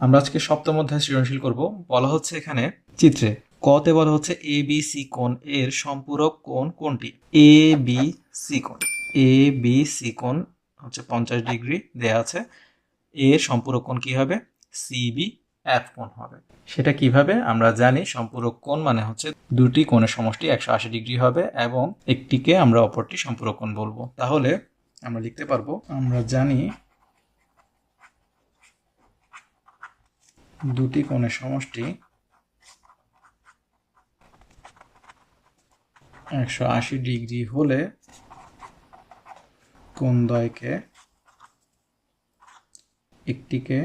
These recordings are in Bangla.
আমরা আজকে সপ্তম অধ্যায় সৃজনশীল করব। বলা হচ্ছে এখানে চিত্রে কতে বলা হচ্ছে এ বি সি কোণ এর সম্পূরক কোণ কোনটি? এ বি সি কোণ। এ বি সি কোণ হচ্ছে পঞ্চাশ ডিগ্রি দেয়া আছে। এর সম্পূরক কোণ কি হবে? সিবি এফ কোণ হবে। সেটা কীভাবে? আমরা জানি সম্পূরক কোণ মানে হচ্ছে দুটি কোণের সমষ্টি একশো আশি ডিগ্রি হবে এবং একটিকে আমরা অপরটি সম্পূরক কোণ বলব। তাহলে আমরা লিখতে পারব, আমরা জানি দুটি কোণের সমষ্টি একশো আশি ডিগ্রি হলে কোণ দ্বয়কে একটিকে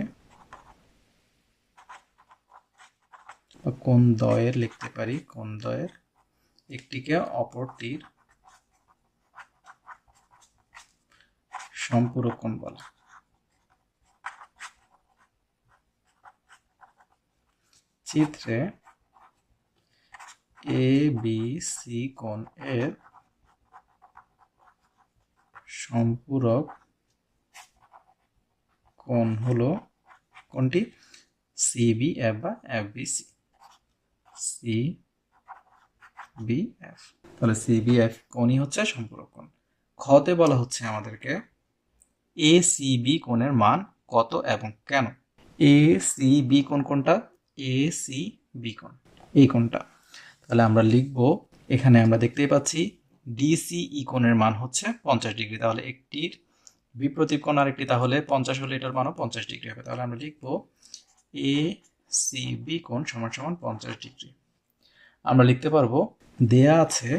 কোন কোণ দ্বয়ের লিখতে পারি কোন দ্বয়ের একটিকে অপরটির সম্পূরক কোণ বলে। চিত্রে এ বি সি কোণ এর সম্পূরক কোণ হলো কোনটি সিবি এফ বা F B C C B F তাহলে সিবি এফ কোণই হচ্ছে সম্পূরক কোণ। খতে বলা হচ্ছে আমাদেরকে এ সি বি কোণের মান কত এবং কেন? এ সি বি কোণ কোনটা এ সি বি কোণ। এই কোণটা। তাহলে আমরা লিখব, এখানে আমরা দেখতেই পাচ্ছি ডিসিই কোণের মান হচ্ছে পঞ্চাশ ডিগ্রি। তাহলে একটির বিপ্রতীপ কোণ আরেকটি, তাহলে পঞ্চাশ হলে এটার মানও পঞ্চাশ ডিগ্রি হবে। তাহলে আমরা লিখব এ সি বি কোণ সমান সমান পঞ্চাশ ডিগ্রি। আমরা লিখতে পারব, দেয়া আছে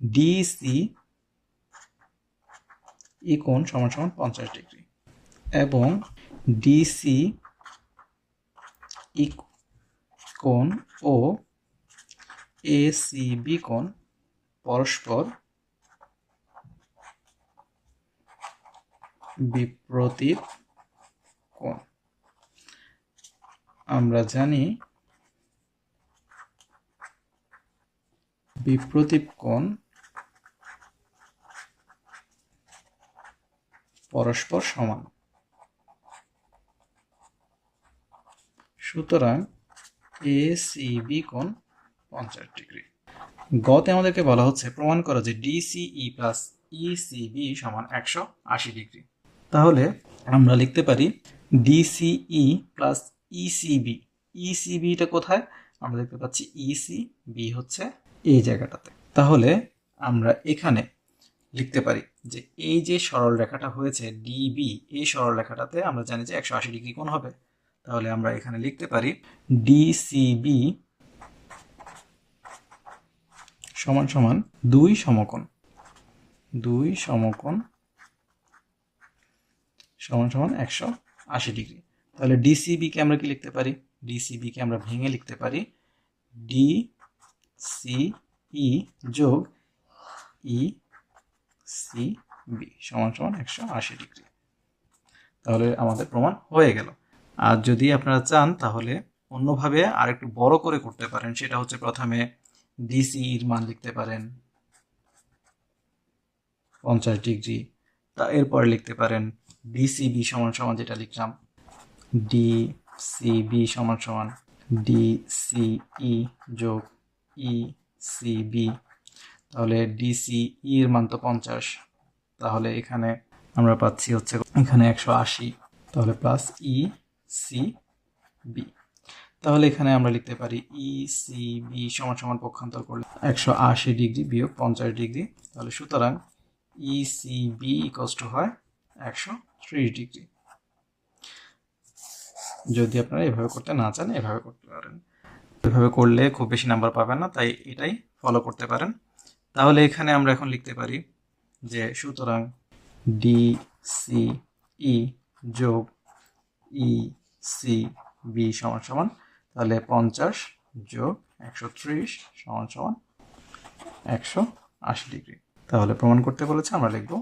ডিসি ই কোণ সমান সমান পঞ্চাশ ডিগ্রি। এবং ডিসি কোণ ও এসিবি কোণ পরস্পর বিপ্রতীপ কোণ। আমরা জানি বিপ্রতীপ কোণ পরস্পর সমান। সুতরাং এ বি কোণ পঞ্চাশ ডিগ্রি। গতে আমাদেরকে বলা হচ্ছে, প্রমাণ করো যে ডিসিই প্লাস ইসিবি সমান একশো আশি ডিগ্রি। তাহলে আমরা লিখতে পারি ডিসিই প্লাস ইসিবি ইসিবিটা কোথায়? আমরা দেখতে পাচ্ছি ইসিবি হচ্ছে এই জায়গাটাতে। তাহলে আমরা এখানে লিখতে পারি যে এই যে সরল রেখাটা হয়েছে ডিবি এই সরল রেখাটাতে আমরা জানি যে একশো আশি ডিগ্রি কোণ হবে। তাহলে আমরা এখানে লিখতে পারি ডিসিবি সমান সমান দুই সমকোণ দুই সমকোণ সমান সমান একশো আশি ডিগ্রি। তাহলে ডিসিবিকে আমরা কি লিখতে পারি? ডিসিবিকে আমরা ভেঙে লিখতে পারি ডি সি ই যোগ ই সি বি সমান সমান একশো আশি ডিগ্রি। তাহলে আমাদের প্রমাণ হয়ে গেল। আর যদি আপনারা চান, তাহলে অন্যভাবে আর একটু বড় করে করতে পারেন। সেটা হচ্ছে প্রথমে ডিসির মান লিখতে পারেন। পঞ্চাশ ডিগ্রি। তা এরপরে লিখতে পারেন ডিসিবি সমান সমান যেটা লিখলাম। ডি সিবি সমান সমান ডি সিই যোগ ই সিবি তাহলে ডিসি এর মান তো পঞ্চাশ। তাহলে এখানে আমরা পাচ্ছি হচ্ছে এখানে একশো আশি। তাহলে প্লাস ই সি বি তাহলে এখানে আমরা লিখতে পারি ই সি বি সমান সমান পক্ষান্তর করলে একশো আশি ডিগ্রি বিয়োগ পঞ্চাশ ডিগ্রি। তাহলে সুতরাং E C B equals two হয় একশো ত্রিশ ডিগ্রি। যদি আপনারা এভাবে করতে না চান, এভাবে করতে পারেন। এভাবে করলে খুব বেশি নাম্বার পাবেন না, তাই এটাই ফলো করতে পারেন। তাহলে এখানে আমরা এখন লিখতে পারি যে সুতরাং ডি সি ই যোগ ই সি বি সমান সমান, তাহলে পঞ্চাশ যোগ একশো ত্রিশ সমান সমান একশো আশি ডিগ্রি। তাহলে প্রমাণ করতে বলেছে, আমরা লিখব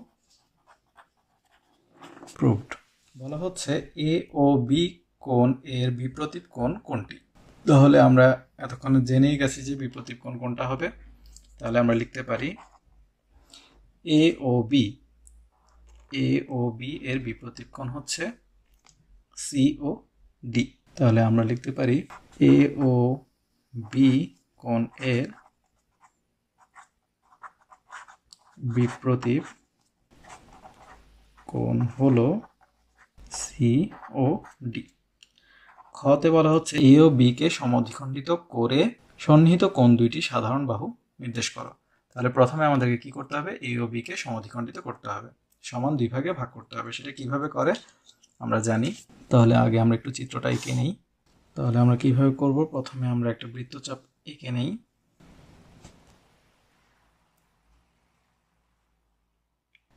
প্রুভড বলা হচ্ছে এ ও বি কোণ এর বিপ্রতীপ কোণ কোনটি? তাহলে আমরা এতক্ষণে জেনেই গেছি যে বিপ্রতীপ কোণ কোনটা হবে। তাহলে আমরা লিখতে পারি A O B A O B এর বিপরীত কোণ হচ্ছে সি ও ডি তাহলে আমরা লিখতে পারি এ ও বি কোণ এর বিপ্রতীপ কোণ হলো সি ও ডি খতে বলা হচ্ছে এ ও বি কে সমদ্বিখণ্ডিত করে সন্নিহিত কোণ দুইটি সাধারণ বাহু নির্দেশ করো। তাহলে প্রথমে আমাদেরকে কি করতে হবে? এ ও বি কে সমদ্বিখণ্ডিত করতে হবে। সমান দুই ভাগে ভাগ করতে হবে। সেটা কীভাবে করে? আমরা জানি। তাহলে আগে আমরা একটু চিত্রটা এঁকে নেই। তাহলে আমরা কীভাবে করব? প্রথমে আমরা একটা বৃত্তচাপ এঁকে নেই।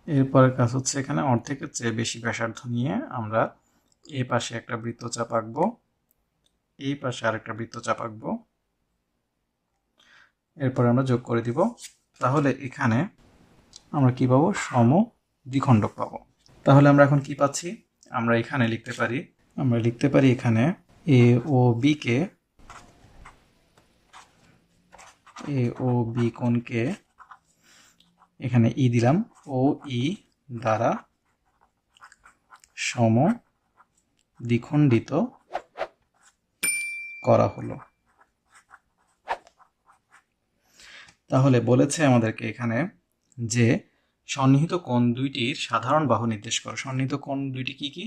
এরপরের কাজ হচ্ছে এখানে অর্ধেকের চেয়ে বেশি ব্যাসার্ধ নিয়ে আমরা এ পাশে একটা বৃত্তচাপ আঁকবো। এই পাশে আরেকটা বৃত্তচাপ আঁকবো। এরপর আমরা যোগ করে দিব। তাহলে এখানে আমরা কি পাবো? সম দ্বিখণ্ডক পাবো। তাহলে আমরা এখন কি পাচ্ছি? আমরা এখানে লিখতে পারি। আমরা লিখতে পারি এখানে এ ও বি কে এ ও বি কোণকে এখানে ই দিলাম। ও ই দ্বারা সম দ্বিখণ্ডিত করা হলো। তাহলে বলেছে আমাদেরকে এখানে যে সন্নিহিত কোণ দুইটির সাধারণ বাহু নির্দেশ করো। সন্নিহিত কোণ দুইটি কি কি?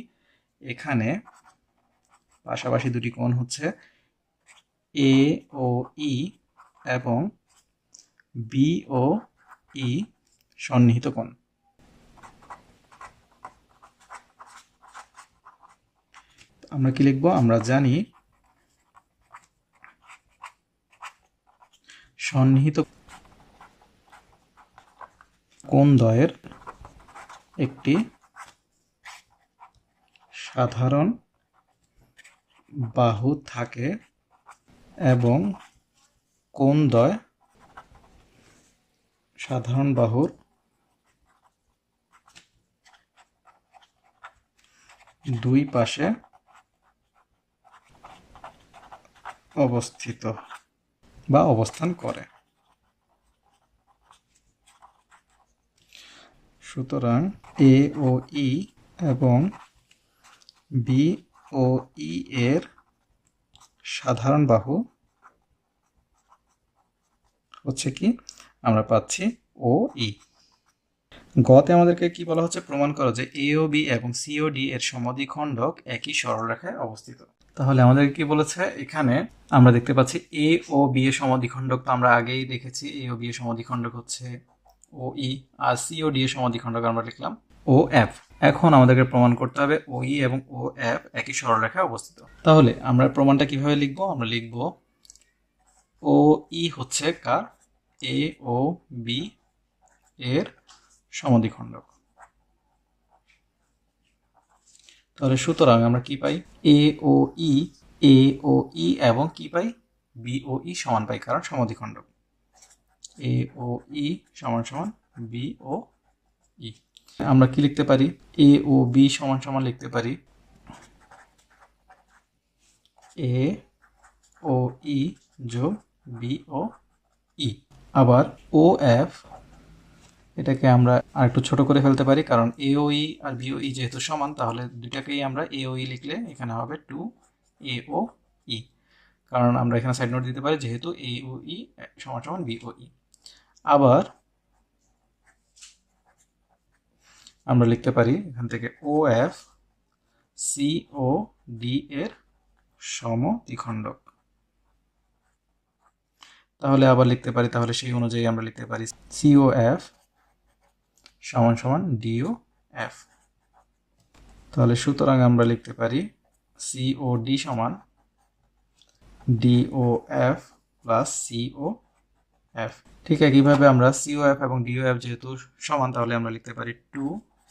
এখানে পাশাপাশি দুটি কোণ হচ্ছে এ ও ই এবং বি ও ই সন্নিহিত কোণ। আমরা কি লিখব? আমরা জানি সন্নিহিত কোণ দ্বয়ের একটি সাধারণ বাহু থাকে এবং কোন দ্বয় সাধারণ বাহুর দুই পাশে অবস্থিত বা অবস্থান করে। সুতরাং এ ও ই এবং বি ও ই এর সাধারণ বাহু হচ্ছে কি? আমরা পাচ্ছি ও ই গতে আমাদেরকে কি বলা হচ্ছে? প্রমাণ করো যে এ ও বি এবং সি ও ডি এর সমদ্বিখণ্ডক একই সরলরেখায় অবস্থিত। তাহলে আমাদের কি বলেছে? এখানে আমরা দেখতে পাচ্ছি এ ও বি এর সমদ্বিখণ্ডক তো আমরা আগেই দেখেছি। এ ও বি এর সমদ্বিখণ্ডক হচ্ছে ও ই, আর সি ও ডি এর সমদ্বিখণ্ডক আমরা লিখলাম ও এফ। এখন আমাদেরকে প্রমাণ করতে হবে ও ই এবং ও এফ একই সরলরেখায় অবস্থিত। তাহলে আমরা প্রমাণটা কীভাবে লিখব? আমরা লিখব ও ই হচ্ছে কার? এ ও বি এর সমদ্বিখণ্ডক তাহলে সুতরাং আমরা কি পাই? এ ও ই, এ ও ই এবং কি পাই? বি ও ই সমান পাই কারণ সমদ্বিখণ্ডক এ ও ই সমান সমান বি ও ই আমরা কি লিখতে পারি? এ ও বি সমান সমান লিখতে পারি। এ ও ই যোগ বি ও ই আবার ও এফ এটাকে আমরা আরেকটু ছোট করে ফেলতে পারি, কারণ এ ও ই আর বি ও ই যেহেতু সমান, তাহলে দুটাকেই আমরা এ ও ই লিখলে এখানে হবে টু এ ও ই কারণ আমরা এখানে সাইড নোট দিতে পারি, যেহেতু এ ও ই সমান সমান বি ও ই আবার আমরা লিখতে পারি এখান থেকে O F C O D এর সম দ্বিখণ্ডক তাহলে আবার লিখতে পারি, তাহলে সেই অনুযায়ী আমরা লিখতে পারি সিও এফ সমান সমান ডিও এফ তাহলে সুতরাং আমরা লিখতে পারি সিও ডি সমান D O F plus C O F ঠিক একইভাবে আমরা সিও এফ এবং ডিও এফ যেহেতু সমান, তাহলে আমরা লিখতে পারি টু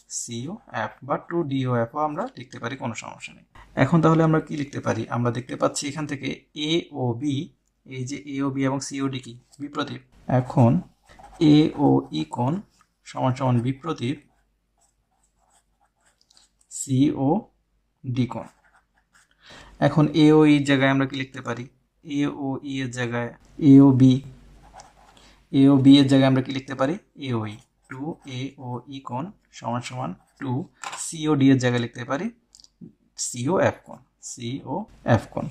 সিও এফ বা টু ডিও এফও আমরা লিখতে পারি, কোনো সমস্যা নেই। এখন তাহলে আমরা কি লিখতে পারি? আমরা দেখতে পাচ্ছি এখান থেকে এ ও বি এই যে এ ও বি এবং সিও ডি কি? বিপ্রতীপ। এখন এ ও ই কোণ সমান সমান বিপ্রতীপ সি ও ডি কোণ। এখন এ ও ইর জায়গায় আমরা কি লিখতে পারি? এ ও ই এর জায়গায় এ O B A O B এর জায়গায় আমরা কি লিখতে পারি? A O E two A O ই কোণ সমান সমান টু সিও ডি এর জায়গায় লিখতে পারি। সিও এফ কোণ। সিও এফ কোণ।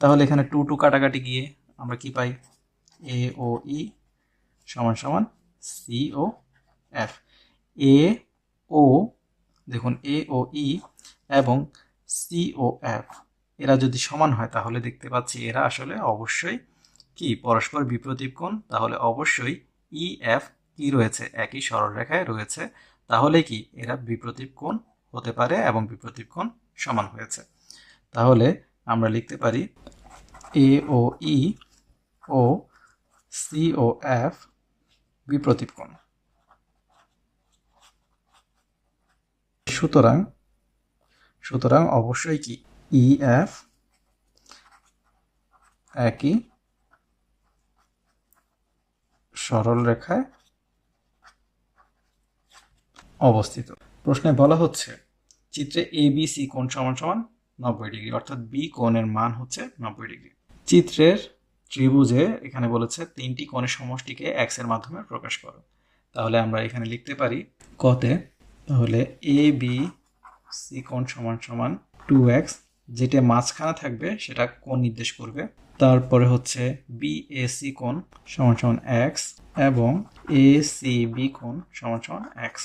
তাহলে এখানে টু টু কাটাকাটি গিয়ে আমরা কি পাই? এ ও ই সমান সমান সিও এফ এ ও, দেখুন এ ও ই এবং সিও এফ এরা যদি সমান হয় তাহলে দেখতে পাচ্ছি এরা আসলে অবশ্যই কি, পরস্পর বিপ্রতীপ কোণ? তাহলে অবশ্যই ই এফ কি রয়েছে? একই সরলরেখায় রয়েছে। তাহলে কি, এরা বিপ্রতীপ কোণ হতে পারে এবং বিপ্রতীপ কোণ সমান হয়েছে। তাহলে আমরা লিখতে পারি A O E O C O F বিপ্রতীপ কোণ। সুতরাং সুতরাং অবশ্যই কি ই এফ একই সরল রেখায় অবস্থিত। প্রশ্নে বলা হচ্ছে, চিত্রে এ বি সি কোণ সমান সমান নব্বই ডিগ্রি, অর্থাৎ বি কোণের মান হচ্ছে নব্বই ডিগ্রি। চিত্রের ত্রিভুজে এখানে বলেছে, তিনটি কোণের সমষ্টিকে এক্সের মাধ্যমে প্রকাশ করো। তাহলে আমরা এখানে লিখতে পারি, কতে তাহলে এ বি সি কোণ সমান সমান টু এক্স যেটা মাঝখানে থাকবে সেটা কোণ নির্দেশ করবে তারপরে হচ্ছে বি এ সি কোণ সমান সমান এক্স এবং এ সি বি কোণ সমান সমান এক্স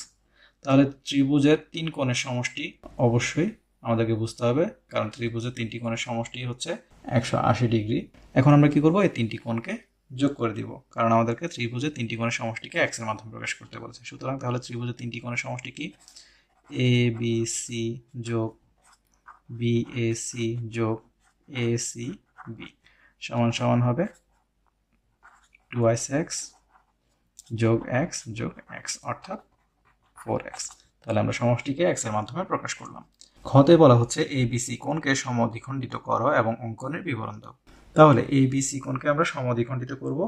তাহলে ত্রিভুজের তিন কোণের সমষ্টি অবশ্যই আমাদেরকে বুঝতে হবে, কারণ ত্রিভুজের তিনটি কোণের সমষ্টি হচ্ছে একশো আশি ডিগ্রি। এখন আমরা কি করব? এই তিনটি কোণকে যোগ করে দিব, কারণ আমাদেরকে ত্রিভুজের তিনটি কোণের সমষ্টিকে এক্সের মাধ্যমে প্রকাশ করতে বলেছে। সুতরাং তাহলে ত্রিভুজের তিনটি কোণের সমষ্টি কি? এ বি সি যোগ বি এ সি যোগ এ সি বি সমান সমান হবে টু আইস এক্স যোগ এক্স যোগ এক্স অর্থাৎ ফোর এক্স। তাহলে আমরা সমষ্টিকে এক্স মাধ্যমে প্রকাশ করলাম। খতে বলা হচ্ছে এ বি সি কোণকে সমদ্বিখণ্ডিত করো এবং অঙ্কনের বিবরণ দাও। তাহলে এ বি সি কোণকে আমরা সমদ্বিখণ্ডিত করব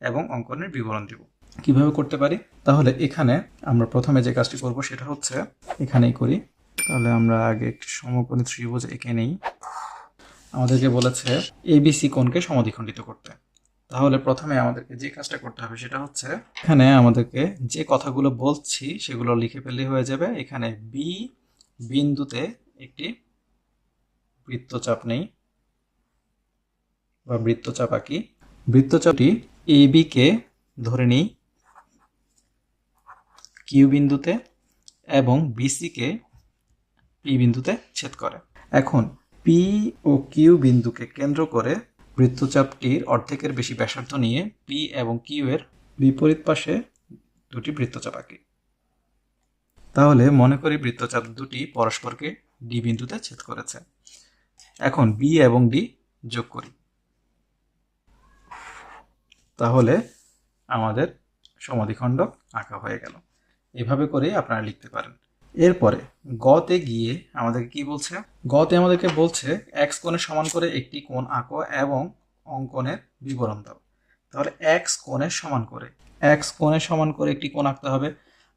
এবং অঙ্কনের বিবরণ দেব। কীভাবে করতে পারি? তাহলে এখানে আমরা প্রথমে যে কাজটি করব সেটা হচ্ছে, এখানেই করি। তাহলে আমরা আগে একটি সমকোণী ত্রিভুজ এঁকে নেই। আমাদেরকে বলেছে এবিসি কোণকে সমাধিখণ্ডিত করতে। তাহলে প্রথমে আমাদেরকে যে কাজটা করতে হবে সেটা হচ্ছে, এখানে আমাদেরকে যে কথাগুলো বলছি সেগুলো লিখে ফেললেই হয়ে যাবে। এখানে বি বিন্দুতে একটি বৃত্তচাপ নেই, বা বৃত্তচাপ আঁকি। বৃত্তচাপটি এ কে ধরে নিই কিউ বিন্দুতে এবং বিসিকে পি বিন্দুতে ছেদ করে। এখন পি ও কিউ বিন্দুকে কেন্দ্র করে বৃত্তচাপটির অর্ধেকের বেশি ব্যাসার্ধ নিয়ে পি এবং কিউ এর বিপরীত পাশে দুটি বৃত্তচাপ আঁকি। তাহলে মনে করি বৃত্তচাপ দুটি পরস্পরকে ডি বিন্দুতে ছেদ করেছে। এখন বি এবং ডি যোগ করি। তাহলে আমাদের সমাধিখণ্ডক আঁকা হয়ে গেল। এভাবে করে আপনারা লিখতে পারেন। এরপরে গতে গিয়ে আমাদেরকে কি বলছে? গতে আমাদেরকে বলছে এক্স কোণের সমান করে একটি কোণ আঁকো এবং অঙ্কনের বিবরণ দাও। তাহলে এক্স কোণের সমান করে এক্স কোণের সমান করে একটি কোণ আঁকতে হবে।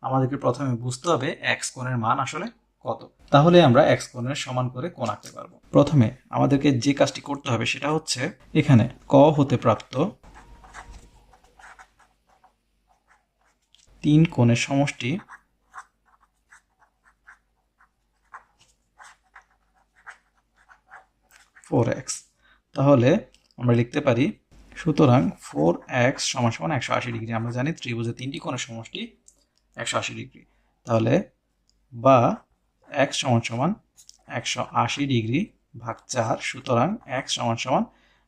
আমাদেরকে প্রথমে বুঝতে হবে এক্স কোণের মান আসলে কত। তাহলে আমরা এক্স কোণের সমান করে কোণ আঁকতে পারব। প্রথমে আমাদেরকে যে কাজটি করতে হবে সেটা হচ্ছে এখানে ক হতে প্রাপ্ত তিন কোণের সমষ্টি ফোর এক্স তাহলে আমরা লিখতে পারি, সুতরাং ফোর এক্স সমান সমান একশো আশি ডিগ্রি। আমরা জানি ত্রিভুজের তিনটি কোণের সমষ্টি একশো আশি ডিগ্রি। তাহলে বা এক্স সমান সমান একশো আশি ডিগ্রি ভাগ চার, সুতরাং এক্স সমান সমান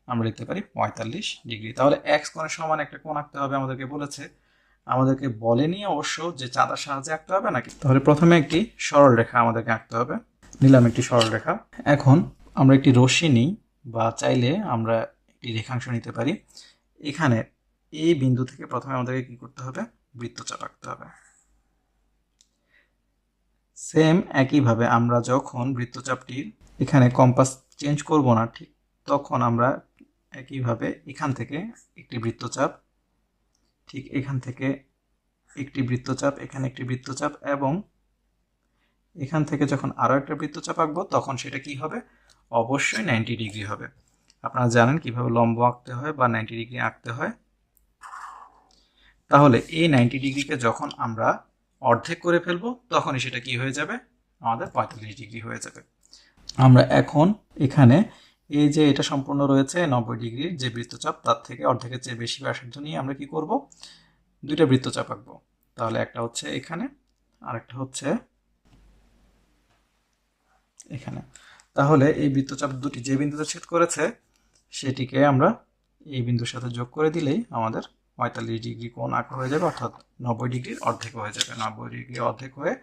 আমরা লিখতে পারি পঁয়তাল্লিশ ডিগ্রি। তাহলে এক্স কোণের সমান একটা কোণ আঁকতে হবে আমাদেরকে বলেছে। আমাদেরকে বলেনি অবশ্য যে চাঁদার সাহায্যে আঁকতে হবে নাকি? তাহলে প্রথমে একটি সরল রেখা আমাদেরকে আঁকতে হবে। নিলাম একটি সরল রেখা এখন আমরা একটি রশ্মি নিই বা চাইলে আমরা একটি রেখাংশ নিতে পারি। এখানে এই বিন্দু থেকে প্রথমে আমাদেরকে কি করতে হবে? বৃত্তচাপ আঁকতে হবে। সেম একইভাবে আমরা যখন বৃত্তচাপটির এখানে কম্পাস চেঞ্জ করব না, ঠিক তখন আমরা একইভাবে এখান থেকে একটি বৃত্তচাপ, ঠিক এখান থেকে একটি বৃত্তচাপ, এখানে একটি বৃত্তচাপ এবং এখান থেকে যখন আরও একটা বৃত্তচাপ আঁকবো, তখন সেটা কি হবে? অবশ্যই নাইনটি ডিগ্রি হবে। আপনারা জানেন কীভাবে লম্ব আঁকতে হয় বা নাইনটি ডিগ্রি আঁকতে হয়? তাহলে এই নাইনটি ডিগ্রিকে যখন আমরা অর্ধেক করে ফেলব, তখনই সেটা কি হয়ে যাবে? আমাদের পঁয়তাল্লিশ ডিগ্রি হয়ে যাবে। আমরা এখন এখানে এই যে এটা সম্পূর্ণ রয়েছে নব্বই ডিগ্রির যে বৃত্তচাপ, তার থেকে অর্ধেকের চেয়ে বেশি ব্যাসার্ধ নিয়ে আমরা কি করব? দুইটা বৃত্তচাপ আঁকবো। তাহলে একটা হচ্ছে এখানে আর একটা হচ্ছে এখানে। তাহলে এই বৃত্তচাপ দুটি যে বিন্দুতে ছেদ করেছে, সেটিকে আমরা এই বিন্দুর সাথে যোগ করে দিলেই আমাদের পঁয়তাল্লিশ ডিগ্রি কোণ আঁকা হয়ে যাবে, অর্থাৎ নব্বই ডিগ্রির অর্ধেক হয়ে যাবে। নব্বই ডিগ্রি অর্ধেক হয়ে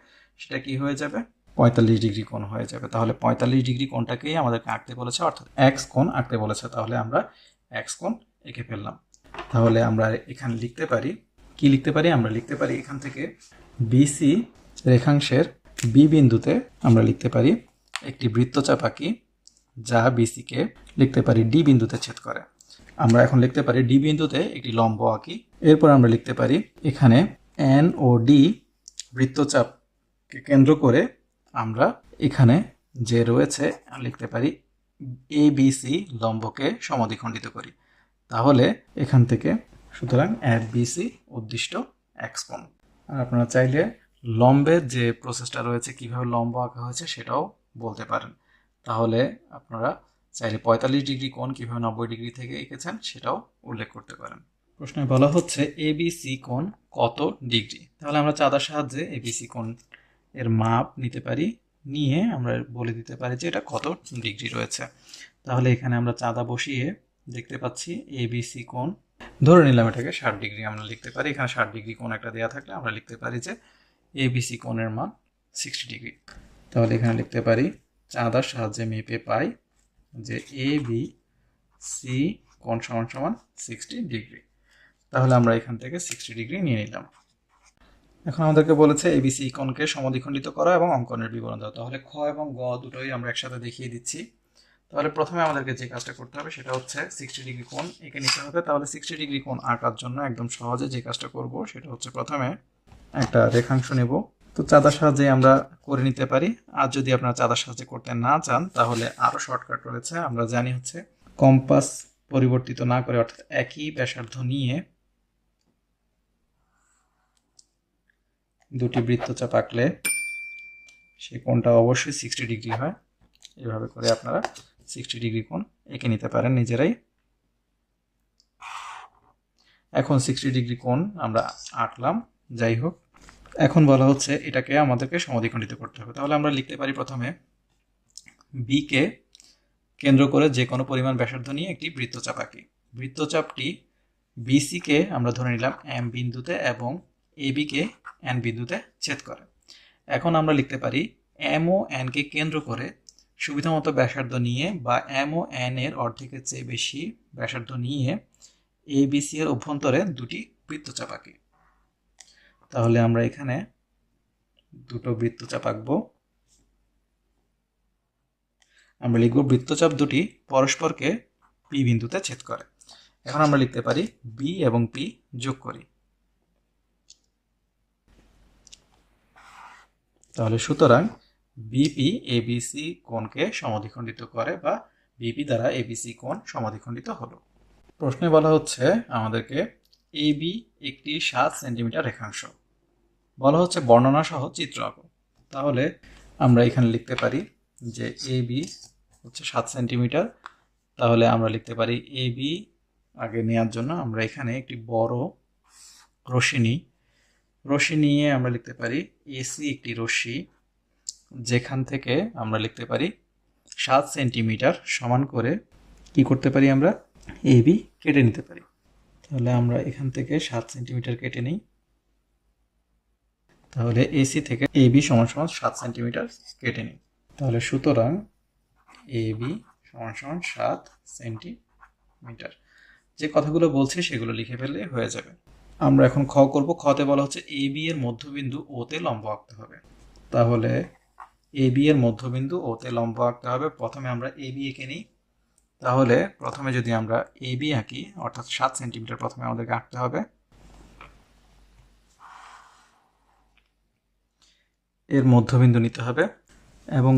সেটা কি হয়ে যাবে? পঁয়তাল্লিশ ডিগ্রি কোণ হয়ে যাবে। তাহলে পঁয়তাল্লিশ ডিগ্রি কোণটাকেই আমাদেরকে আঁকতে বলেছে, অর্থাৎ এক্স কোণ আঁকতে বলেছে। তাহলে আমরা এক্স কোণ এঁকে ফেললাম। তাহলে আমরা এখানে লিখতে পারি, কি লিখতে পারি? আমরা লিখতে পারি এখান থেকে বিসি রেখাংশের বি বিন্দুতে আমরা লিখতে পারি একটি বৃত্তচাপ আঁকি, যা বিসিকে লিখতে পারি ডি বিন্দুতে ছেদ করে। আমরা এখন লিখতে পারি ডি বিন্দুতে একটি লম্ব আঁকি। এরপর আমরা লিখতে পারি এখানে এন ও ডি বৃত্তচাপকে কেন্দ্র করে আমরা এখানে যে রয়েছে, লিখতে পারি এ বি সি লম্বকে সমাধিখণ্ডিত করি। তাহলে এখান থেকে সুতরাং অ্যাট বিসি উদ্দিষ্ট এক্স কোণ। আর আপনারা চাইলে লম্বের যে প্রসেসটা রয়েছে, কীভাবে লম্ব আঁকা হয়েছে সেটাও বলতে পারেন। তাহলে আপনারা চাইলে পঁয়তাল্লিশ ডিগ্রি কোণ কীভাবে নব্বই ডিগ্রি থেকে এঁকেছেন সেটাও উল্লেখ করতে পারেন। প্রশ্নে বলা হচ্ছে এবিসি কোণ কত ডিগ্রি? তাহলে আমরা চাঁদার সাহায্যে এবিসি কোণ এর মাপ নিতে পারি, নিয়ে আমরা বলে দিতে পারি যে এটা কত ডিগ্রি রয়েছে। তাহলে এখানে আমরা চাঁদা বসিয়ে দেখতে পাচ্ছি এবিসি কোণ। ধরে নিলাম এটাকে ষাট ডিগ্রি আমরা লিখতে পারি। এখানে ষাট ডিগ্রি কোণ একটা দেওয়া থাকলে আমরা লিখতে পারি যে এবিসি কোণের মান সিক্সটি ডিগ্রি। তাহলে এখানে লিখতে পারি, চাঁদার সাহায্যে মেপে পাই যে এ বি সি কোণ সমান সমান সিক্সটি ডিগ্রি তাহলে আমরা এখান থেকে সিক্সটি ডিগ্রি নিয়ে নিলাম। এখন আমাদেরকে বলেছে এবিসি কোণকে সমদ্বিখণ্ডিত করা এবং অঙ্কনের বিবরণ দেওয়া তাহলে খ এবং গ দুটোই আমরা একসাথে দেখিয়ে দিচ্ছি। তাহলে প্রথমে আমাদেরকে যে কাজটা করতে হবে সেটা হচ্ছে সিক্সটি ডিগ্রি কোণ এঁকে নিতে হবে। তাহলে সিক্সটি ডিগ্রি কোণ আঁকার জন্য একদম সহজে যে কাজটা করব সেটা হচ্ছে প্রথমে একটা রেখাংশ নেব। তো চাঁদার সাহায্যে আমরা করে নিতে পারি। আর যদি আপনারা চাঁদার সাহায্যে করতে না চান, তাহলে আরও শর্টকাট রয়েছে। আমরা জানি হচ্ছে কম্পাস পরিবর্তিত না করে অর্থাৎ একই ব্যাসার্ধ নিয়ে দুটি বৃত্তচাপ আঁকলে সেই কোণটা অবশ্যই সিক্সটি ডিগ্রি হয়। এভাবে করে আপনারা সিক্সটি ডিগ্রি কোণ এঁকে নিতে পারেন নিজেরাই। এখন সিক্সটি ডিগ্রি কোণ আমরা আঁকলাম। যাই হোক এখন বলা হচ্ছে এটাকে আমাদেরকে সমাধিখণ্ডিত করতে হবে। তাহলে আমরা লিখতে পারি প্রথমে বিকে কেন্দ্র করে যে কোনো পরিমাণ ব্যাসার্ধ নিয়ে একটি বৃত্তচাপ আঁকি। বৃত্তচাপটি বিসিকে আমরা ধরে নিলাম এম বিন্দুতে এবং এবিকে এন বিন্দুতে ছেদ করে। এখন আমরা লিখতে পারি এম ও এনকে কেন্দ্র করে সুবিধামতো ব্যাসার্ধ নিয়ে বা এম ও এন এর অর্ধেকের চেয়ে বেশি ব্যাসার্ধ নিয়ে এ বিসি এর অভ্যন্তরে দুটি বৃত্তচাপ আঁকি। তাহলে আমরা এখানে দুটো বৃত্তচাপ আঁকবো। আমরা লিখব বৃত্তচাপ দুটি পরস্পরকে পি বিন্দুতে ছেদ করে। এখন আমরা লিখতে পারি বি এবং পি যোগ করি। তাহলে সুতরাং বিপি এবিসি কোণকে সমাধিখণ্ডিত করে বা বিপি দ্বারা এবিসি কোণ সমাধিখণ্ডিত হলো। প্রশ্নে বলা হচ্ছে আমাদেরকে এবি একটি সাত সেন্টিমিটার রেখাংশ। বলা হচ্ছে বর্ণনা সহ চিত্র আঁকো। তাহলে আমরা এখানে লিখতে পারি যে এ বি হচ্ছে সাত সেন্টিমিটার। তাহলে আমরা লিখতে পারি এ বি আগে নেওয়ার জন্য আমরা এখানে একটি বড় রশ্মি নিই রশ্মি নিয়ে আমরা লিখতে পারি এসি একটি রশ্মি। যেখান থেকে আমরা লিখতে পারি সাত সেন্টিমিটার সমান করে কি করতে পারি আমরা? এ বি কেটে নিতে পারি। তাহলে আমরা এখান থেকে সাত সেন্টিমিটার কেটে নিই। তাহলে এসি থেকে এ বি সমান সমান সাত সেন্টিমিটার কেটে নিই। তাহলে সুতরাং এ বি সমান সমান সাত সেন্টিমিটার যে কথাগুলো বলছি সেগুলো লিখে ফেললে হয়ে যাবে। আমরা এখন খ করব। খতে বলা হচ্ছে এ বি এর মধ্যবিন্দু ওতে লম্ব আঁকতে হবে। তাহলে এ বি এর মধ্যবিন্দু ওতে লম্ব আঁকতে হবে। প্রথমে আমরা এ বি এঁকে নিই। তাহলে প্রথমে যদি আমরা এ বি আঁকি, অর্থাৎ সাত সেন্টিমিটার প্রথমে আমাদেরকে আঁকতে হবে। এর মধ্যবিন্দু নিতে হবে এবং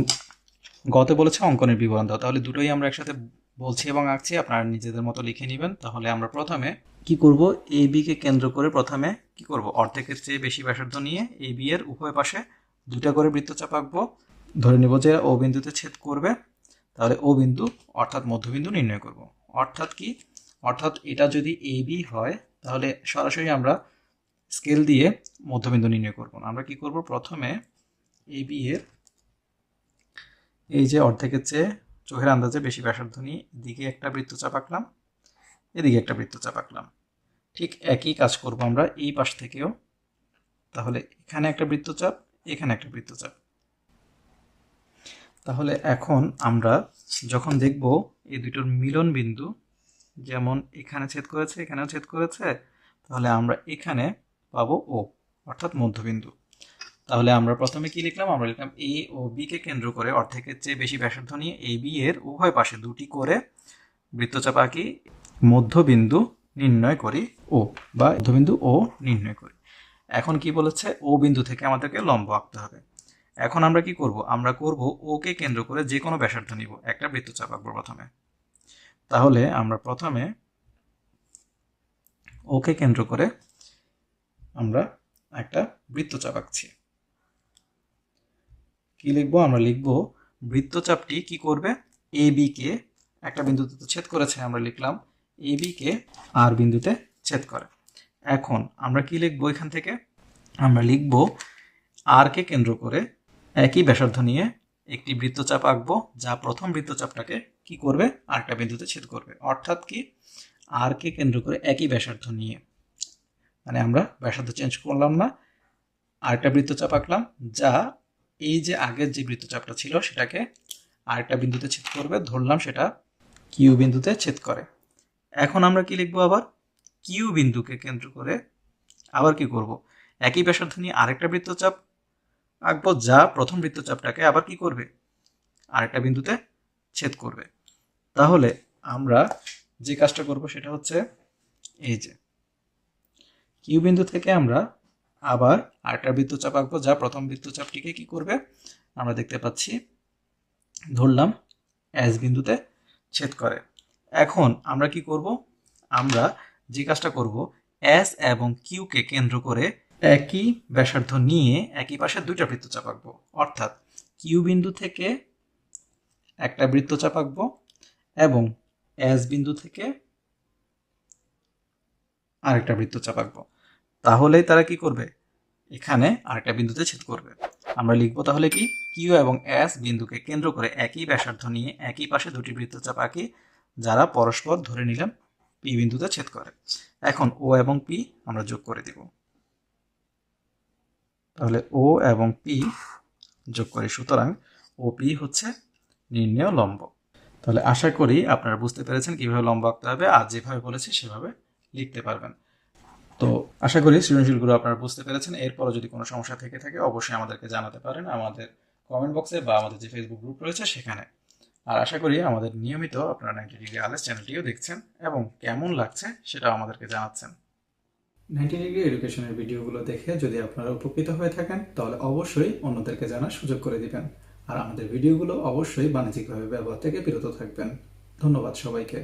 গতে বলেছে অঙ্কনের বিবরণ দাও। তাহলে দুটোই আমরা একসাথে বলছি এবং আঁকছি, আপনারা নিজেদের মতো লিখে নেবেন। তাহলে আমরা প্রথমে কি করব? এ বি কে কেন্দ্র করে প্রথমে কি করব? অর্ধেকের চেয়ে বেশি ব্যাসার্ধ নিয়ে এ বি এর উভয় পাশে দুটা করে বৃত্তচাপ আঁকবো। ধরে নিব যে ও বিন্দুতে ছেদ করবে। তাহলে ও বিন্দু অর্থাৎ মধ্যবিন্দু নির্ণয় করব। অর্থাৎ কি? অর্থাৎ এটা যদি এ বি হয়, তাহলে সরাসরি আমরা স্কেল দিয়ে মধ্যবিন্দু নির্ণয় করব। আমরা কি করব? প্রথমে এ বি এর এই যে অর্ধেকের চেয়ে চোখের আন্দাজে বেশি ব্যাসার্ধ নিয়ে এদিকে একটা বৃত্তচাপ আঁকলাম, এদিকে একটা বৃত্তচাপ আঁকলাম। ঠিক একই কাজ করব আমরা এই পাশ থেকেও। তাহলে এখানে একটা বৃত্তচাপ, এখানে একটা বৃত্তচাপ। তাহলে এখন আমরা যখন দেখব এই দুটোর মিলন বিন্দু, যেমন এখানে ছেদ করেছে, এখানেও ছেদ করেছে, তাহলে আমরা এখানে পাবো ও অর্থাৎ মধ্যবিন্দু। তাহলে আমরা প্রথমে কি লিখলাম? আমরা লিখলাম এ ও বি কে কেন্দ্র করে অর্ধেকের চেয়ে বেশি ব্যাসার্ধ নিয়ে এ বি এর উভয় পাশে দুটি করে বৃত্তচাপ আঁকি, মধ্যবিন্দু নির্ণয় করি ও বা মধ্যবিন্দু ও নির্ণয় করি। এখন কি বলেছে? ও বিন্দু থেকে আমাদেরকে লম্ব আঁকতে হবে। এখন আমরা কি করব? আমরা করব ওকে কেন্দ্র করে যে কোনো ব্যাসার্ধ নিব, একটা বৃত্তচাপ আঁকবো প্রথমে। তাহলে আমরা প্রথমে ওকে কেন্দ্র করে আমরা একটা বৃত্তচাপ আঁকছি। কি লিখব? আমরা লিখব বৃত্তচাপটি কি করবে? এ কে একটা বিন্দুতে তো ছেদ করেছে, আমরা লিখলাম এ কে আর বিন্দুতে ছেদ করে। এখন আমরা কি লিখব এখান থেকে? আমরা লিখব আর কে কেন্দ্র করে একই ব্যাসার্ধ নিয়ে একটি বৃত্তচাপ আঁকবো, যা প্রথম বৃত্তচাপটাকে কি করবে? আরেকটা বিন্দুতে ছেদ করবে। অর্থাৎ কি? আর কে কেন্দ্র করে একই ব্যাসার্ধ নিয়ে। মানে আমরা ব্যাসার্ধ চেঞ্জ করলাম না। আরেকটা বৃত্তচাপ আঁকলাম, যা এই যে আগের যে বৃত্তচাপটা ছিল, সেটাকে আরেকটা বিন্দুতে ছেদ করবে। ধরলাম সেটা কিউ বিন্দুতে ছেদ করে। এখন আমরা কি লিখব আবার? কিউ বিন্দুকে কেন্দ্র করে আবার কি করব? একই ব্যাসার্ধ নিয়ে আরেকটা বৃত্তচাপ আঁকবো যা প্রথম বৃত্তচাপটাকে আবার কি করবে? আরেকটা বিন্দুতে ছেদ করবে। তাহলে আমরা যে কাজটা করব সেটা হচ্ছে এই যে কিউ বিন্দু থেকে আমরা আবার আরেকটা বৃত্তচাপ আঁকবো যা প্রথম বৃত্তচাপটিকে কি করবে? আমরা দেখতে পাচ্ছি, ধরলাম এস বিন্দুতে ছেদ করে। এখন আমরা কি করব? আমরা যে কাজটা করব এস এবং কিউকে কেন্দ্র করে একই ব্যাসার্ধ নিয়ে একই পাশে দুইটা বৃত্তচাপ আঁকবো অর্থাৎ কিউ বিন্দু থেকে একটা বৃত্তচাপ আঁকবো এবং এস বিন্দু থেকে আরেকটা বৃত্তচাপ আঁকবো তাহলেই তারা কি করবে? এখানে আরেকটা বিন্দুতে ছেদ করবে। আমরা লিখব তাহলে কি? কিউ এবং এস বিন্দুকে কেন্দ্র করে একই ব্যাসার্ধ নিয়ে একই পাশে দুটি বৃত্তচাপ আঁকি যারা পরস্পর ধরে নিলাম পি বিন্দুতে ছেদ করে। এখন ও এবং পি আমরা যোগ করে দিব। তাহলে ও এবং পি যোগ করি, সুতরাং ও পি হচ্ছে নির্ণেয় লম্ব। তাহলে আশা করি আপনারা বুঝতে পেরেছেন কীভাবে লম্ব আঁকতে হবে, আর যেভাবে বলেছি সেভাবে লিখতে পারবেন। তো আশা করি সৃজনশীলগুলো আপনারা বুঝতে পেরেছেন। এরপরও যদি কোনো সমস্যা থেকে থাকে, অবশ্যই আমাদেরকে জানাতে পারেন আমাদের কমেন্ট বক্সে বা আমাদের যে ফেসবুক গ্রুপ রয়েছে সেখানে। আর আশা করি আমাদের নিয়মিত আপনারা নাইনটি ডিগ্রি আলেস চ্যানেলটিও দেখছেন এবং কেমন লাগছে সেটাও আমাদেরকে জানাচ্ছেন। নাইনটি ডিগ্রি এডুকেশনের ভিডিওগুলো দেখে যদি আপনারা উপকৃত হয়ে থাকেন, তাহলে অবশ্যই অন্যদেরকে জানার সুযোগ করে দিবেন। আর আমাদের ভিডিওগুলো অবশ্যই বাণিজ্যিকভাবে ব্যবহার থেকে বিরত থাকবেন। ধন্যবাদ সবাইকে।